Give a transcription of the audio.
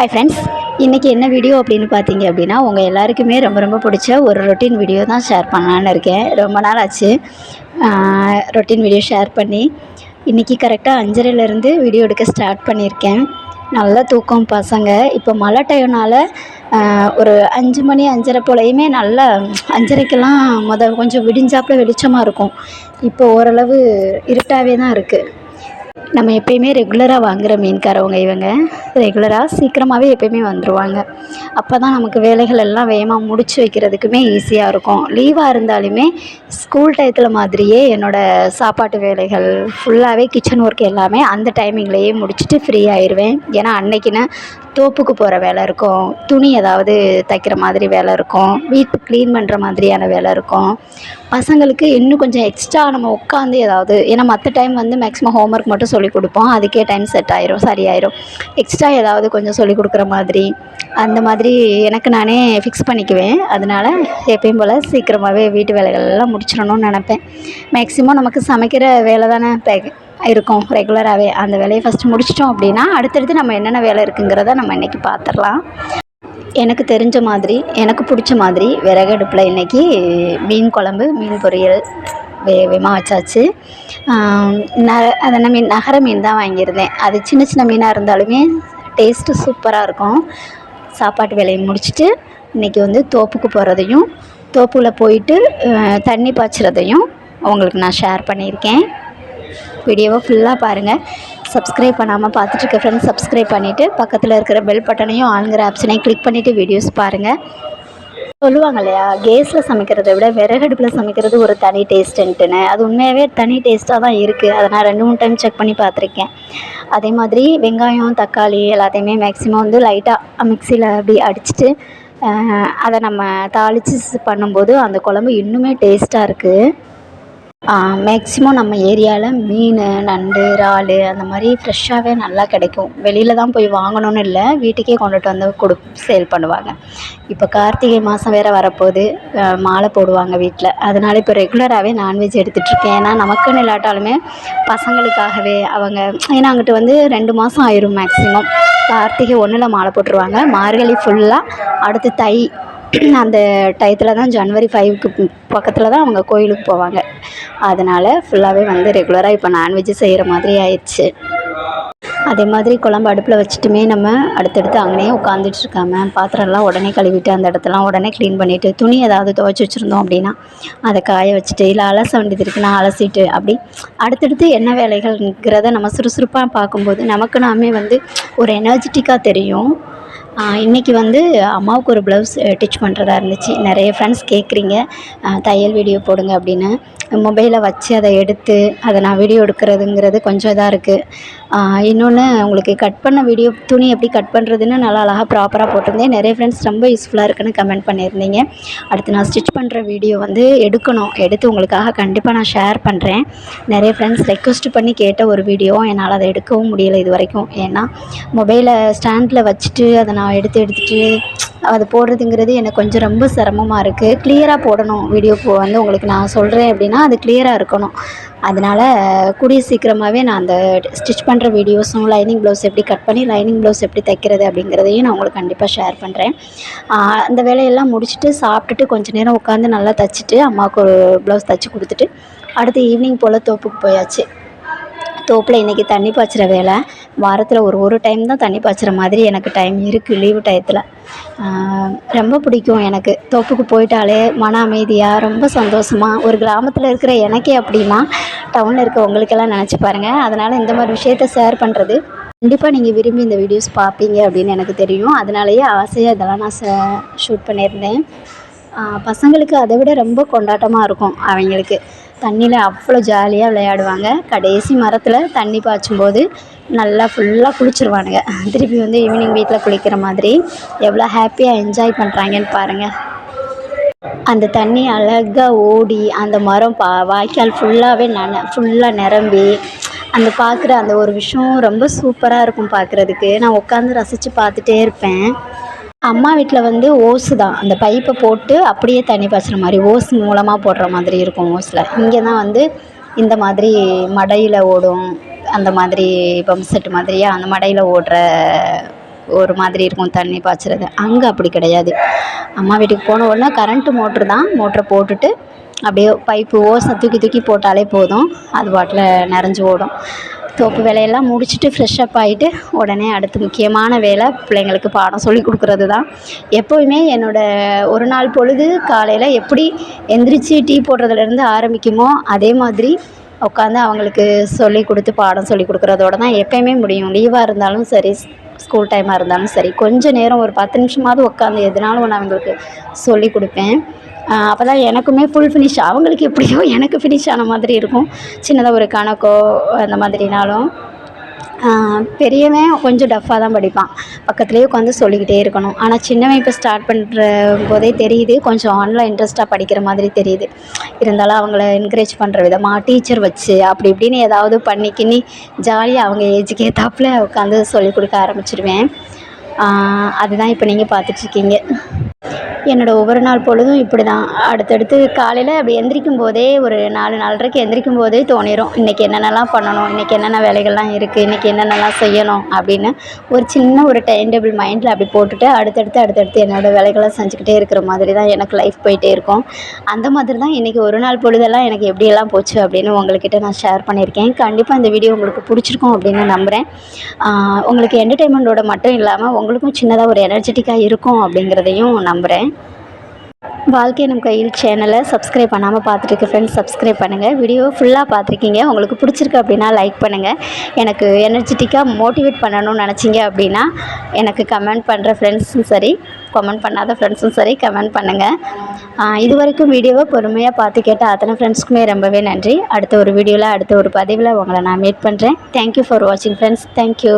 Hi friends இன்றைக்கி என்ன video அப்படின்னு பார்த்தீங்க அப்படின்னா உங்கள் எல்லாருக்குமே ரொம்ப ரொம்ப பிடிச்ச ஒரு ரொட்டீன் வீடியோ தான் ஷேர் பண்ணலான்னு இருக்கேன். ரொம்ப நாள் ஆச்சு. ரொட்டீன் வீடியோ ஷேர் பண்ணி இன்றைக்கி கரெக்டாக அஞ்சரைலேருந்து வீடியோ எடுக்க ஸ்டார்ட் பண்ணியிருக்கேன். நல்லா தூக்கம் பசங்க. இப்போ மழை டைம்னால் ஒரு அஞ்சு மணி அஞ்சரை போலையுமே நல்லா அஞ்சரைக்கெல்லாம் முத கொஞ்சம் விடிஞ்சாப்புல வெளிச்சமாக இருக்கும். இப்போ ஓரளவு இருட்டாகவே தான் இருக்குது நம்ம எப்பயுமே ரெகுலராக வாங்குகிற மீன்காரவங்க இவங்க. ரெகுலராக சீக்கிரமாகவே எப்பயுமே வந்துடுவாங்க அப்போ தான் நமக்கு வேலைகள் எல்லாம் வேகமாக முடிச்சு வைக்கிறதுக்குமே ஈஸியாக இருக்கும். லீவாக இருந்தாலுமே ஸ்கூல் டயத்தில் மாதிரியே என்னோடய சாப்பாட்டு வேலைகள் ஃபுல்லாகவே கிச்சன் ஒர்க் எல்லாமே அந்த டைமிங்லேயே முடிச்சுட்டு ஃப்ரீ ஆயிடுவேன் ஏன்னா அன்னைக்குன்னு தோப்புக்கு போகிற வேலை இருக்கும். துணி ஏதாவது தைக்கிற மாதிரி வேலை இருக்கும். வீட்டு க்ளீன் பண்ணுற மாதிரியான வேலை இருக்கும். பசங்களுக்கு இன்னும் கொஞ்சம் எக்ஸ்ட்ரா நம்ம உட்காந்து ஏதாவது ஏன்னா மற்ற டைம் வந்து மேக்ஸிமம் ஹோம்ஒர்க் மட்டும் சொல்லிக் கொடுப்போம் அதுக்கே டைம் செட் ஆயிரும் சரியாயிரும். எக்ஸ்ட்ரா ஏதாவது கொஞ்சம் சொல்லிக் கொடுக்குற மாதிரி அந்த மாதிரி எனக்கு நானே ஃபிக்ஸ் பண்ணிக்குவேன். அதனால் எப்பயும் போல் சீக்கிரமாகவே வீட்டு வேலைகள்லாம் முடிச்சிடணும்னு நினப்பேன். மேக்ஸிமம் நமக்கு சமைக்கிற வேலை தானே இருக்கும் ரெகுலராகவே அந்த வேலையை ஃபஸ்ட்டு முடிச்சிட்டோம் அப்படின்னா அடுத்தடுத்து நம்ம என்னென்ன வேலை இருக்குங்கிறத நம்ம இன்றைக்கி பார்த்துடலாம் எனக்கு தெரிஞ்ச மாதிரி எனக்கு பிடிச்ச மாதிரி விறகடுப்பில் இன்றைக்கி மீன் குழம்பு மீன் பொரியல் வேகமாக வச்சாச்சு ந அது மீன் நகர மீன் தான் வாங்கியிருந்தேன். அது சின்ன சின்ன மீனாக இருந்தாலுமே டேஸ்ட்டு சூப்பராக இருக்கும். சாப்பாட்டு வேலையை முடிச்சுட்டு இன்றைக்கி வந்து தோப்புக்கு போகிறதையும் தோப்பில் போயிட்டு தண்ணி பாய்ச்சுறதையும் உங்களுக்கு நான் ஷேர் பண்ணியிருக்கேன். வீடியோவை ஃபுல்லாக பாருங்கள் சப்ஸ்கிரைப் பண்ணாமல் பார்த்துட்ருக்க ஃப்ரெண்ட்ஸ் சப்ஸ்கிரைப் பண்ணிவிட்டு பக்கத்தில் இருக்கிற பெல் பட்டனையும் ஆளுங்கிற ஆப்ஷனையும் கிளிக் பண்ணிவிட்டு வீடியோஸ் பாருங்கள் சொல்லுவாங்க இல்லையா கேஸில் சமைக்கிறத விட விறகடுப்பில் சமைக்கிறது ஒரு தனி டேஸ்ட்டுன்ட்டுன்னு அது உண்மையாகவே தனி டேஸ்ட்டாக தான் இருக்குது அதை நான் ரெண்டு மூணு டைம் செக் பண்ணி பார்த்துருக்கேன். அதே மாதிரி வெங்காயம் தக்காளி எல்லாத்தையுமே மேக்ஸிமம் வந்து லைட்டாக மிக்சியில் அப்படி அடிச்சுட்டு அதை நம்ம தாளித்து பண்ணும்போது அந்த குழம்பு இன்னுமே டேஸ்ட்டாக இருக்குது மேக்ஸிமம் நம்ம ஏரியாவில் மீன் நண்டு இறாலு அந்த மாதிரி ஃப்ரெஷ்ஷாகவே நல்லா கிடைக்கும். வெளியில் தான் போய் வாங்கணும்னு இல்லை வீட்டுக்கே கொண்டுட்டு வந்து கொடு சேல் பண்ணுவாங்க. இப்போ கார்த்திகை மாதம் வேறு வரப்போகுது. மாலை போடுவாங்க வீட்டில் அதனால் இப்போ ரெகுலராகவே நான்வெஜ் எடுத்துகிட்ருக்கேன் ஏன்னா நமக்குன்னு இல்லாட்டாலுமே பசங்களுக்காகவே அவங்க ஏன்னா அங்கிட்டு வந்து ரெண்டு மாதம் ஆயிரும் மேக்ஸிமம் கார்த்திகை ஒன்றில் மாலை போட்டுருவாங்க. மார்கழி ஃபுல்லாக அடுத்து தை அந்த டயத்தில் தான் ஜனவரி ஃபைவ்க்கு பக்கத்தில் தான் அவங்க கோயிலுக்கு போவாங்க. அதனால் ஃபுல்லாகவே வந்து ரெகுலராக இப்போ நான்வெஜ்ஜு செய்கிற மாதிரி ஆயிடுச்சு. அதே மாதிரி குழம்பு அடுப்பில் வச்சுட்டுமே நம்ம அடுத்தடுத்து அங்கேயே உட்காந்துட்டு இருக்காம பாத்திரம்லாம் உடனே கழுவிட்டு அந்த இடத்தெல்லாம் உடனே க்ளீன் பண்ணிவிட்டு துணி ஏதாவது துவைச்சி வச்சுருந்தோம் அப்படின்னா அதை காய வச்சுட்டு இல்லை அலச வேண்டியது இருக்குன்னா அலசிட்டு அப்படி அடுத்தடுத்து என்ன வேலைகள்ங்கிறத நம்ம சுறுசுறுப்பாக பார்க்கும்போது நமக்கு நாமே வந்து ஒரு எனர்ஜிட்டிக்காக தெரியும். இன்றைக்கி வந்து அம்மாவுக்கு ஒரு ப்ளவுஸ் டிச் பண்ணுறதா இருந்துச்சு. நிறைய ஃப்ரெண்ட்ஸ் கேட்குறீங்க தையல் வீடியோ போடுங்க அப்படின்னு. மொபைலை வச்சு அதை எடுத்து அதை நான் வீடியோ எடுக்கிறதுங்கிறது கொஞ்சம் இதாக இருக்குது இன்னொன்று உங்களுக்கு கட் பண்ண வீடியோ துணி எப்படி கட் பண்ணுறதுன்னு நல்லா அழகாக ப்ராப்பராக போட்டிருந்தேன். நிறைய ஃப்ரெண்ட்ஸ் ரொம்ப யூஸ்ஃபுல்லாக இருக்குன்னு கமெண்ட் பண்ணியிருந்தீங்க. அடுத்து நான் ஸ்டிச் பண்ணுற வீடியோ வந்து எடுக்கணும். எடுத்து உங்களுக்காக கண்டிப்பாக நான் ஷேர் பண்ணுறேன் நிறைய ஃப்ரெண்ட்ஸ் ரெக்வஸ்ட் பண்ணி கேட்ட ஒரு வீடியோ என்னால் அதை எடுக்கவும் முடியலை இது வரைக்கும். ஏன்னா மொபைலை ஸ்டாண்டில் வச்சுட்டு அதை நான் எடுத்து எடுத்துகிட்டு அது போடுறதுங்கிறது எனக்கு கொஞ்சம் ரொம்ப சிரமமாக இருக்குது கிளியராக போடணும் வீடியோ போ வந்து உங்களுக்கு நான் சொல்கிறேன் அப்படின்னா அது கிளியராக இருக்கணும். அதனால் கூடிய சீக்கிரமாகவே நான் அந்த ஸ்டிச் பண்ணுற வீடியோஸும் லைனிங் ப்ளவுஸ் எப்படி கட் பண்ணி லைனிங் ப்ளவுஸ் எப்படி தைக்கிறது அப்படிங்கிறதையும் நான் உங்களுக்கு கண்டிப்பாக ஷேர் பண்ணுறேன் அந்த வேலையெல்லாம் முடிச்சுட்டு சாப்பிட்டுட்டு கொஞ்சம் நேரம் உட்காந்து நல்லா தைச்சிட்டு அம்மாவுக்கு ஒரு ப்ளவுஸ் தைச்சி கொடுத்துட்டு அடுத்து ஈவினிங் போல் தோப்புக்கு போயாச்சு. தோப்பில் இன்றைக்கி தண்ணி பாய்ச்சிற வேலை. வாரத்தில் ஒரு ஒரு டைம் தான் தண்ணி பாய்ச்சிற மாதிரி எனக்கு டைம் இருக்குது லீவு டயத்தில் ரொம்ப பிடிக்கும் எனக்கு. தோப்புக்கு போயிட்டாலே மன அமைதியாக ரொம்ப சந்தோஷமாக ஒரு கிராமத்தில் இருக்கிற எனக்கே அப்படின்னா டவுனில் இருக்க உங்களுக்கெல்லாம் நினச்சி பாருங்கள் அதனால் இந்த மாதிரி விஷயத்த ஷேர் பண்ணுறது கண்டிப்பாக நீங்கள் விரும்பி இந்த வீடியோஸ் பார்ப்பீங்க அப்படின்னு எனக்கு தெரியும். அதனாலேயே ஆசையாக இதெல்லாம் நான் ஷூட் பண்ணியிருந்தேன். பசங்களுக்கு அதை விட ரொம்ப கொண்டாட்டமாக இருக்கும் அவங்களுக்கு. தண்ணியில் அவ்வளோ ஜாலியாக விளையாடுவாங்க. கடைசி மரத்தில் தண்ணி பாய்ச்சும் போது நல்லா ஃபுல்லாக குளிச்சிருவானுங்க. திருப்பி வந்து ஈவினிங் வீட்டில் குளிக்கிற மாதிரி எவ்வளோ ஹாப்பியாக என்ஜாய் பண்ணுறாங்கன்னு பாருங்கள் அந்த தண்ணி அழகாக ஓடி அந்த மரம் பா வாய்க்கால் ஃபுல்லாகவே நன ஃபுல்லாக நிரம்பி அந்த பார்க்குற அந்த ஒரு விஷயம் ரொம்ப சூப்பராக இருக்கும் பார்க்குறதுக்கு நான் உட்காந்து ரசித்து பார்த்துட்டே இருப்பேன். அம்மா வீட்டில் வந்து ஓஸு தான். அந்த பைப்பை போட்டு அப்படியே தண்ணி பாய்ச்சுற மாதிரி ஓஸ் மூலமாக போடுற மாதிரி இருக்கும் ஓஸில். இங்கே தான் வந்து இந்த மாதிரி மடையில் ஓடும். அந்த மாதிரி பம்ப் செட்டு மாதிரியா அந்த மடையில் ஓடுற ஒரு மாதிரி இருக்கும் தண்ணி பாய்ச்சறது. அங்கே அப்படி கிடையாது. அம்மா வீட்டுக்கு போன உடனே கரண்ட்டு மோட்ரு தான். மோட்ரை போட்டுட்டு அப்படியே பைப்பு ஓசை தூக்கி தூக்கி போட்டாலே போதும். அது பாட்டில் நிறைஞ்சு ஓடும். தோப்பு வேலையெல்லாம் முடிச்சுட்டு ஃப்ரெஷ்ஷப் ஆகிட்டு உடனே அடுத்து முக்கியமான வேலை பிள்ளைங்களுக்கு பாடம் சொல்லி கொடுக்குறது தான். எப்போயுமே என்னோடய ஒரு நாள் பொழுது காலையில் எப்படி எந்திரிச்சு டீ போடுறதுலேருந்து ஆரம்பிக்குமோ அதே மாதிரி உட்காந்து அவங்களுக்கு சொல்லி கொடுத்து பாடம் சொல்லி கொடுக்குறதோட தான் எப்போயுமே முடியும். லீவாக இருந்தாலும் சரி ஸ்கூல் டைமாக இருந்தாலும் சரி கொஞ்சம் நேரம் ஒரு பத்து நிமிஷமாவது உட்காந்து எதுனாலும் நான் அவங்களுக்கு சொல்லி கொடுப்பேன். அப்போ தான் எனக்குமே ஃபுல் ஃபினிஷ் அவங்களுக்கு எப்படியோ எனக்கு ஃபினிஷ் ஆன மாதிரி இருக்கும். சின்னதாக ஒரு கணக்கோ அந்த மாதிரினாலும். பெரியவன் கொஞ்சம் டஃப்பாக தான் படிப்பான். பக்கத்துலேயே உட்காந்து சொல்லிக்கிட்டே இருக்கணும். ஆனால் சின்னவன் இப்போ ஸ்டார்ட் பண்ணுற போதே தெரியுது. கொஞ்சம் ஆன்லைன் இன்ட்ரெஸ்ட்டாக படிக்கிற மாதிரி தெரியுது. இருந்தாலும் அவங்கள என்கரேஜ் பண்ணுற விதமாக டீச்சர் வச்சு அப்படி இப்படின்னு ஏதாவது பண்ணி கிண்ணி ஜாலியாக அவங்க ஏஜுக்கு ஏற்றாப்புல உட்காந்து சொல்லிக் கொடுக்க ஆரம்பிச்சிடுவேன் அதுதான் இப்போ நீங்கள் பார்த்துட்ருக்கீங்க என்னோடய ஒவ்வொரு நாள் பொழுதும் இப்படி தான் அடுத்தடுத்து காலையில் அப்படி எந்திரிக்கும் போதே ஒரு நாலு நாலரைக்கு எந்திரிக்கும் போதே தோணிடும் இன்றைக்கி என்னென்னலாம் பண்ணணும்? இன்றைக்கி என்னென்ன வேலைகள்லாம் இருக்குது இன்றைக்கி என்னென்னலாம் செய்யணும்? அப்படின்னு ஒரு சின்ன ஒரு டைம் டேபிள் மைண்டில் அப்படி போட்டுட்டு அடுத்தடுத்து அடுத்தடுத்து என்னோடய வேலைகளை செஞ்சுக்கிட்டே இருக்கிற மாதிரி தான் எனக்கு லைஃப் போயிட்டே இருக்கும். அந்த மாதிரி தான் இன்றைக்கி ஒரு நாள் பொழுதெல்லாம் எனக்கு எப்படியெல்லாம் போச்சு அப்படின்னு உங்கள்கிட்ட நான் ஷேர் பண்ணியிருக்கேன். கண்டிப்பாக இந்த வீடியோ உங்களுக்கு பிடிச்சிருக்கும் அப்படின்னு நம்புகிறேன் உங்களுக்கு என்டர்டெயின்மெண்ட்டோட மட்டும் இல்லாமல் உங்களுக்கும் சின்னதாக ஒரு எனர்ஜெட்டிக்காக இருக்கும் அப்படிங்கிறதையும் நம்புகிறேன் வாழ்க்கை நம் கையில் சேனலை சப்ஸ்கிரைப் பண்ணாமல் பார்த்துருக்கு ஃப்ரெண்ட்ஸ் சப்ஸ்கிரைப் பண்ணுங்கள் வீடியோ ஃபுல்லாக பார்த்துருக்கீங்க. உங்களுக்கு பிடிச்சிருக்கு அப்படின்னா லைக் பண்ணுங்கள் எனக்கு எனர்ஜெட்டிக்காக மோட்டிவேட் பண்ணணும்னு நினச்சிங்க அப்படின்னா எனக்கு கமெண்ட் பண்ணுற ஃப்ரெண்ட்ஸும் சரி கமெண்ட் பண்ணாத ஃப்ரெண்ட்ஸும் சரி கமெண்ட் பண்ணுங்கள் இது வரைக்கும் வீடியோவை பொறுமையாக பார்த்து கேட்ட அத்தனை ஃப்ரெண்ட்ஸ்க்குமே ரொம்பவே நன்றி. அடுத்த ஒரு வீடியோவில் அடுத்த ஒரு பதிவில் உங்களை நான் மீட் பண்ணுறேன் தேங்க்யூ ஃபார் வாட்சிங் ஃப்ரெண்ட்ஸ் தேங்க்யூ